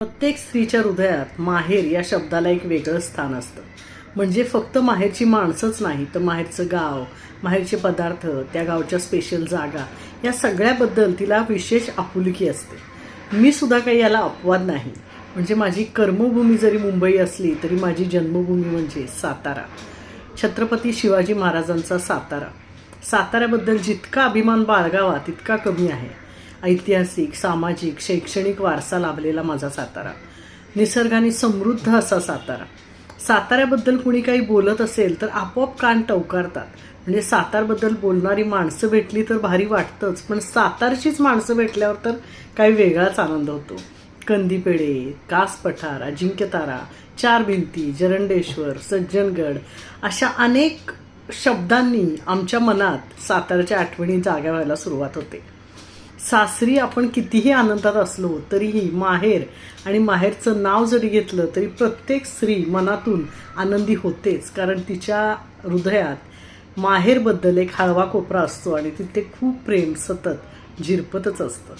प्रत्येक स्त्रीच्या हृदयात माहेर या शब्दाला एक वेगळं स्थान असतं. म्हणजे फक्त माहेरची माणसंच नाही तर माहेरचं गाव माहेरचे पदार्थ त्या गावच्या स्पेशल जागा या सगळ्याबद्दल तिला विशेष आपुलकी असते. मी सुद्धा काही याला अपवाद नाही. म्हणजे माझी कर्मभूमी जरी मुंबई असली तरी माझी जन्मभूमी म्हणजे सातारा. छत्रपती शिवाजी महाराजांचा सातारा. साताऱ्याबद्दल जितका अभिमान बाळगावा तितका कमी आहे. ऐतिहासिक सामाजिक शैक्षणिक वारसा लाभलेला माझा सातारा. निसर्गाने समृद्ध असा सातारा. साताऱ्याबद्दल कुणी काही बोलत असेल तर आपोआप कान टवकारतात. म्हणजे सातारबद्दल बोलणारी माणसं भेटली तर भारी वाटतंच पण सातारचीच माणसं भेटल्यावर तर काही वेगळाच आनंद होतो. कंदीपेढे कास पठार अजिंक्यतारा चार भिंती जरंडेश्वर सज्जनगड अशा अनेक शब्दांनी आमच्या मनात सातारच्या आठवणी जाग्या व्हायला सुरुवात होते. सासरी आपण कितीही आनंदात असलो तरीही माहेर आणि माहेरचं नाव जरी घेतलं तरी प्रत्येक स्त्री मनातून आनंदी होतेच. कारण तिच्या हृदयात माहेरबद्दल एक हळवा कोपरा असतो आणि तिथे खूप प्रेम सतत झिरपतच असतं.